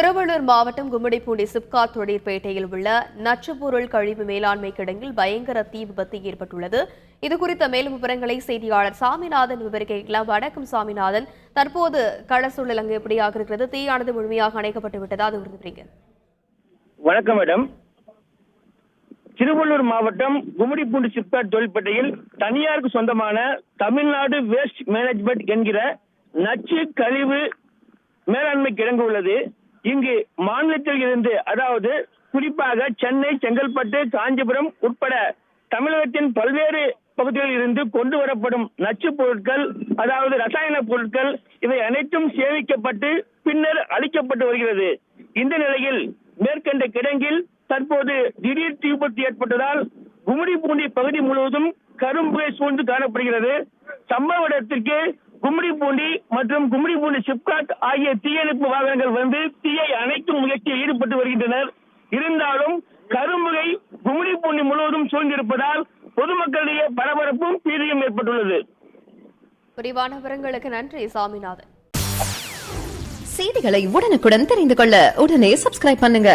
திருவள்ளூர் மாவட்டம் கும்மிடிப்பூண்டி சிப்காட் தொழிற்பேட்டையில் உள்ள நச்சுப்பொருள் கழிவு மேலாண்மை கிடங்கில் பயங்கர தீ விபத்து ஏற்பட்டுள்ளது. இது குறித்த மேலும் விவரங்களை செய்தியாளர் சாமிநாதன் விவரிக்கலாம் வணக்கம் சாமிநாதன். தற்போது கள சூழல் அங்கு எப்படியாக இருக்கிறது? தீயானது முழுமையாக அணைக்கப்பட்டு விட்டதா? அது விவரிங்க வணக்கம் மேடம். திருவள்ளூர் மாவட்டம் கும்மிடிப்பூண்டி சிப்காட் தொழிற்பேட்டையில் தனியாருக்கு சொந்தமான தமிழ்நாடு வேஸ்ட் மேனேஜ்மெண்ட் என்கிற நச்சு கழிவு மேலாண்மை கிடங்கு உள்ளது. இங்கு மாநிலத்தில் இருந்து அதாவது குறிப்பாக சென்னை செங்கல்பட்டு காஞ்சிபுரம் உட்பட தமிழகத்தின் பல்வேறு பகுதிகளில் இருந்து கொண்டு வரப்படும் நச்சுப் பொருட்கள் அதாவது ரசாயன பொருட்கள் இவை அனைத்தும் சேமிக்கப்பட்டு பின்னர் அளிக்கப்பட்டு வருகிறது. இந்த நிலையில் மேற்கண்ட கிடங்கில் தற்போது திடீர் தீ ஏற்பட்டதால் குமுடி பூண்டி பகுதி முழுவதும் கரும்புகை சூழ்ந்து காணப்படுகிறது. சம்பவ இடத்திற்கு கும்மிடிப்பூண்டி மற்றும் கும்மிடிப்பூண்டி சிப்காட் ஆகிய தீயணைப்பு வாகனங்கள் வந்து தீயை அணைக்கும் முயற்சியில் ஈடுபட்டு வருகின்றனர். இருந்தாலும் கரும்புகை கும்மிடிப்பூண்டி முழுவதும் சூழ்ந்திருப்பதால் பொதுமக்களிடையே பரபரப்பும் பீதியும் ஏற்பட்டுள்ளது. விரிவான விவரங்களுக்கு நன்றி சாமிநாதன். செய்திகளை உடனுக்குடன் தெரிந்து கொள்ள உடனே சப்ஸ்கிரைப் பண்ணுங்க.